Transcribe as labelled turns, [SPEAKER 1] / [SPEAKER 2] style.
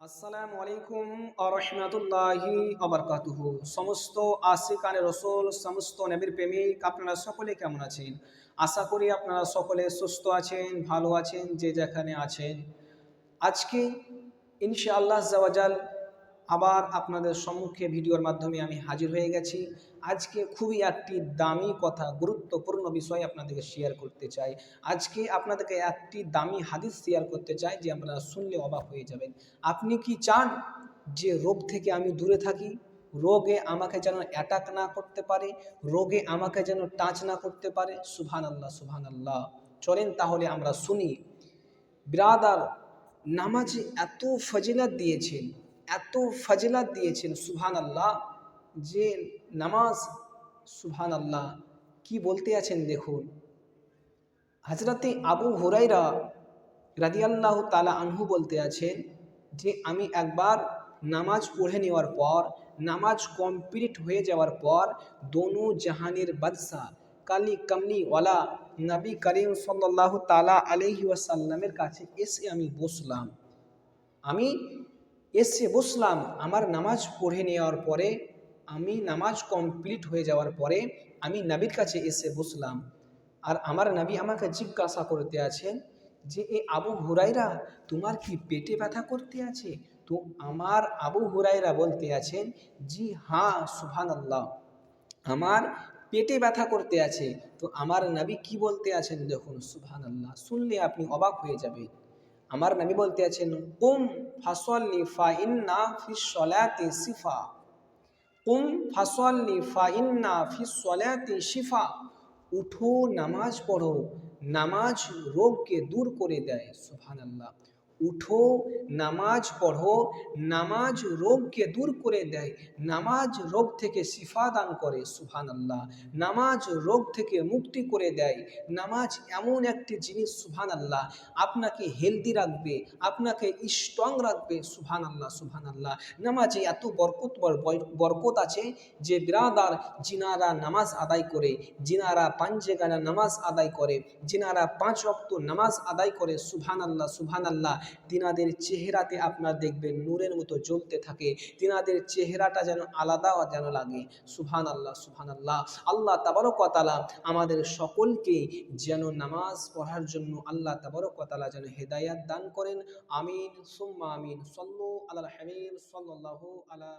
[SPEAKER 1] আসসালামু আলাইকুম আরহামতুল্লাহি আবরকাতুহু সমস্ত আশিকানে রসুল, সমস্ত নবীর প্রেমিক, আপনারা সকলে কেমন আছেন? আশা করি আপনারা সকলে সুস্থ আছেন, ভালো আছেন, যে যেখানে আছেন। আজকে ইনশাআল্লাহ জাওয়াজাল আবার আপনাদের সম্মুখে ভিডিওর মাধ্যমে আমি হাজির হয়ে গেছি। আজকে খুবই একটি দামি কথা, গুরুত্বপূর্ণ বিষয় আপনাদেরকে শেয়ার করতে চাই। আজকে আপনাদেরকে একটি দামি হাদিস শেয়ার করতে চাই যে আপনারা শুনলে অবাক হয়ে যাবেন। আপনি কি চান যে রোগ থেকে আমি দূরে থাকি? রোগে আমাকে যেন অ্যাটাক না করতে পারে? রোগে আমাকে যেন টাচ না করতে পারে? সুভান আল্লাহ সুভান আল্লাহ চলেন তাহলে আমরা শুনি। বিরাদার, নামাজে এত ফজিলাত দিয়েছেন। এত ফজিলাত দিয়েছেন সুহান আল্লাহ যে নামাজ সুহান আল্লাহ কি বলতে আছেন দেখুন। হজরতে আবু হুরাইরা রাদিয়াল্লাহ তালা আনহু বলতে আছেন যে, আমি একবার নামাজ পড়ে নেওয়ার পর, নামাজ কমপ্লিট হয়ে যাওয়ার পর, দোনো জাহানের বাদশাহ কালি কামনিওয়ালা নবী করিম সাল্লাহ তালা আলহি ওয়াসাল্লামের কাছে এসে আমি বসলাম। আমি এসে বসলাম। আমার নামাজ পড়ে নেওয়ার পরে, আমি নামাজ কমপ্লিট হয়ে যাওয়ার পরে, আমি নবীর কাছে এসে বসলাম। আর আমার নবী আমাকে জিজ্ঞাসা করতে আছেন যে, এ আবু হুরাইরা তোমার কি পেটে ব্যথা করতে আছে? তো আমার আবু হুরাইরা বলতে আছেন জি হ্যাঁ সুহান আল্লাহ আমার পেটে ব্যথা করতে আছে। তো আমার নবী কি বলতে আছেন? দেখুন সুবহান আল্লাহ শুনলে আপনি অবাক হয়ে যাবেন। আমার নবী বলতে আছেন, কুম ফাসল্লি ফা ইন্না ফি সলাতে সিফা। কুম ফাসল্লি ফা ইন্না ফি সলাতে শিফা উঠো, নামাজ পড়ো। নামাজ রোগকে দূর করে দেয়। সুবহান আল্লাহ উঠো, নামাজ পড়ো, নামাজ রোগকে দূর করে দেয়, নামাজ রোগ থেকে শিফা দান করে সুহান আল্লাহ নামাজ রোগ থেকে মুক্তি করে দেয়, নামাজ এমন একটি জিনিস সুহান আল্লাহ আপনাকে হেলদি রাখবে, আপনাকে স্ট্রং রাখবে সুহান আল্লাহ সুহান আল্লাহ নামাজে এত বরকত বরকত আছে যে বিরাদার জিনারা নামাজ আদায় করে, জিনারা পাঞ্জে গানা নামাজ আদায় করে, জিনারা পাঁচ রক্ত নামাজ আদায় করে সুহান আল্লাহ সুহান আল্লাহ তিনাদের চেহারাতে আপনার দেখবেন নূরের মতো জ্বলতে থাকে। তিনাদের চেহারাটা যেন আলাদা যেন লাগে। সুহান আল্লাহ সুহান আল্লাহ আল্লাহ তাবারকতালা আমাদের সকলকে যেন নামাজ পড়ার জন্য আল্লাহ তাবারকতালা যেন হেদায়াত দান করেন। আমিন, সুম্মা আমিন। সল্লু আল্লাহ হাবিব সাল্লাল্লাহু আলা